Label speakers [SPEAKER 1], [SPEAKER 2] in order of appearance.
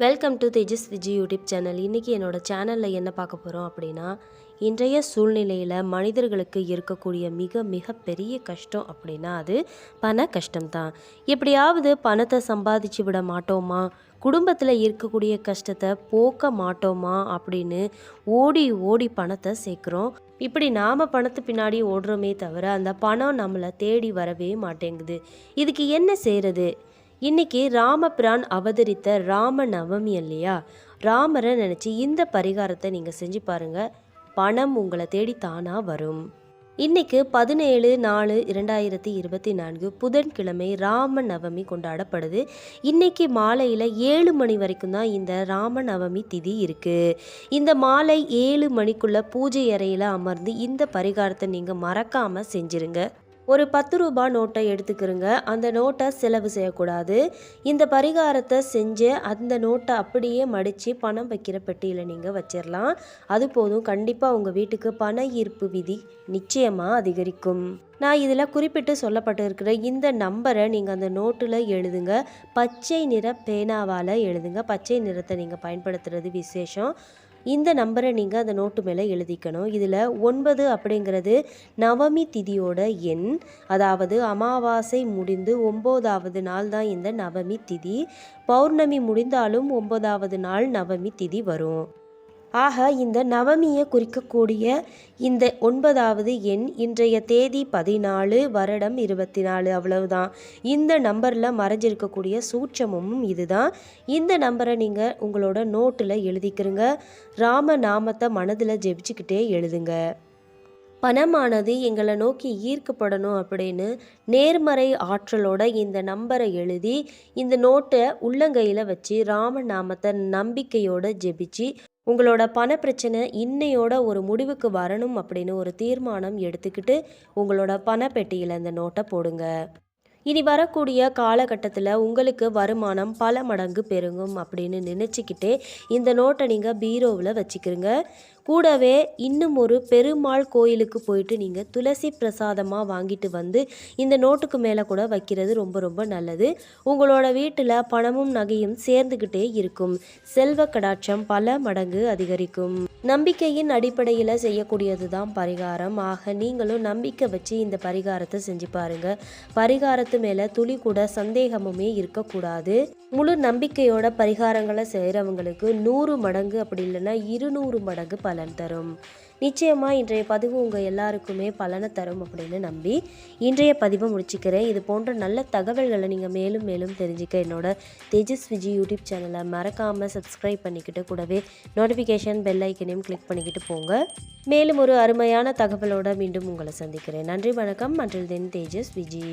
[SPEAKER 1] Welcome to Tejas Viji YouTube channel இன்றைக்கி என்னோட சேனலில் என்ன பார்க்க போகிறோம் அப்படின்னா இன்றைய சூழ்நிலையில் மனிதர்களுக்கு இருக்கக்கூடிய மிக மிக பெரிய கஷ்டம் அப்படின்னா அது பண கஷ்டம்தான். எப்படியாவது பணத்தை சம்பாதிச்சு விட மாட்டோமா? குடும்பத்தில் இருக்கக்கூடிய கஷ்டத்தை போக்க மாட்டோமா? அப்படின்னு ஓடி ஓடி பணத்தை சேர்க்குறோம். இப்படி நாம் பணத்து பின்னாடி ஓடுறோமே தவிர அந்த பணம் நம்மளை தேடி வரவே மாட்டேங்குது. இதுக்கு என்ன செய்கிறது இன்னைக்கு ராமபிரான் அவதரித்த ராம நவமி இல்லையா? ராமரை நினச்சி இந்த பரிகாரத்தை நீங்கள் செஞ்சு பாருங்கள் பணம் உங்களை தேடி தானா வரும். இன்னைக்கு பதினேழு நாலு இரண்டாயிரத்தி இருபத்தி நான்கு புதன்கிழமை ராம நவமி கொண்டாடப்படுது. இன்னைக்கு மாலையில் ஏழு மணி வரைக்கும் தான் இந்த ராம நவமி திதி இருக்குது இந்த மாலை ஏழு மணிக்குள்ளே பூஜை அறையில் அமர்ந்து இந்த பரிகாரத்தை நீங்கள் மறக்காமல் செஞ்சுருங்க. ஒரு பத்து ரூபாய் நோட்டை எடுத்துக்கிறங்க அந்த நோட்டை செலவு செய்யக்கூடாது. இந்த பரிகாரத்தை செஞ்சு அந்த நோட்டை அப்படியே மடித்து பணம் வைக்கிற பெட்டியில் நீங்கள் வச்சிடலாம் அது போதும். கண்டிப்பாக உங்கள் வீட்டுக்கு பண ஈர்ப்பு விதி நிச்சயமாக அதிகரிக்கும். நான் இதில் குறிப்பிட்டு சொல்லப்பட்டு இருக்கிற இந்த நம்பரை நீங்கள் அந்த நோட்டில் எழுதுங்க. பச்சை நிற பேனாவால் எழுதுங்க. பச்சை நிறத்தை நீங்கள் பயன்படுத்துறது விசேஷம். இந்த நம்பரை நீங்கள் அந்த நோட்டு மேலே எழுதிக்கணும். இதில் ஒன்பது அப்படிங்கிறது நவமி திதியோட எண். அதாவது அமாவாசை முடிந்து ஒம்போதாவது நாள் தான் இந்த நவமி திதி. பௌர்ணமி முடிந்தாலும் ஒம்போதாவது நாள் நவமி திதி வரும். ஆக இந்த நவமியை குறிக்கக்கூடிய இந்த ஒன்பதாவது எண் இன்றைய தேதி பதினாலு வருடம் இருபத்தி நாலு அவ்வளவுதான். இந்த நம்பரில் மறைஞ்சிருக்கக்கூடிய சூட்சமும் இதுதான். இந்த நம்பரை நீங்கள் உங்களோட நோட்டில் எழுதிக்கிறங்க ராம நாமத்தை மனதில் ஜெபிச்சுக்கிட்டே எழுதுங்க. பணமானது எங்களை நோக்கி ஈர்க்கப்படணும் அப்படின்னு நேர்மறை ஆற்றலோட இந்த நம்பரை எழுதி இந்த நோட்டை உள்ளங்கையில் வச்சு ராம நாமத்தை நம்பிக்கையோட ஜெபிச்சு உங்களோட பண பிரச்சனை இன்னையோட ஒரு முடிவுக்கு வரணும் அப்படின்னு ஒரு தீர்மானம் எடுத்துக்கிட்டு உங்களோட பணப்பெட்டியில் இந்த நோட்டை போடுங்க. இனி வரக்கூடிய காலகட்டத்தில் உங்களுக்கு வருமானம் பல மடங்கு பெருகும் அப்படின்னு நினச்சிக்கிட்டே இந்த நோட்டை நீங்கள் பீரோவில் வச்சுக்கிறங்க கூடவே இன்னும் ஒரு பெருமாள் கோயிலுக்கு போயிட்டு நீங்கள் துளசி பிரசாதமாக வாங்கிட்டு வந்து இந்த நோட்டுக்கு மேலே கூட வைக்கிறது ரொம்ப ரொம்ப நல்லது. உங்களோட வீட்டில் பணமும் நகையும் சேர்ந்துக்கிட்டே இருக்கும். செல்வ கடாட்சம் பல மடங்கு அதிகரிக்கும். நம்பிக்கையின் அடிப்படையில் செய்யக்கூடியது தான் பரிகாரம். ஆக நீங்களும் நம்பிக்கை வச்சு இந்த பரிகாரத்தை செஞ்சு பாருங்க. பரிகாரத்து மேலே துளி கூட சந்தேகமுமே இருக்கக்கூடாது. முழு நம்பிக்கையோட பரிகாரங்களை செய்கிறவங்களுக்கு நூறு மடங்கு அப்படி இல்லைன்னா இருநூறு மடங்கு பலன் தரும். நிச்சயமாக இன்றைய பதிவு உங்கள் எல்லாருக்குமே பலனை தரும் அப்படின்னு நம்பி இன்றைய பதிவை முடிச்சுக்கிறேன். இது போன்ற நல்ல தகவல்களை நீங்கள் மேலும் மேலும் தெரிஞ்சுக்க என்னோட தேஜஸ் விஜி யூடியூப் சேனலை மறக்காமல் சப்ஸ்கிரைப் பண்ணிக்கிட்டு கூடவே நோட்டிஃபிகேஷன் பெல் ஐக்கனையும் கிளிக் பண்ணிக்கிட்டு போங்க. மேலும் ஒரு அருமையான தகவலோடு மீண்டும் உங்களை சந்திக்கிறேன். நன்றி வணக்கம். அன்றில் தென் தேஜஸ் விஜி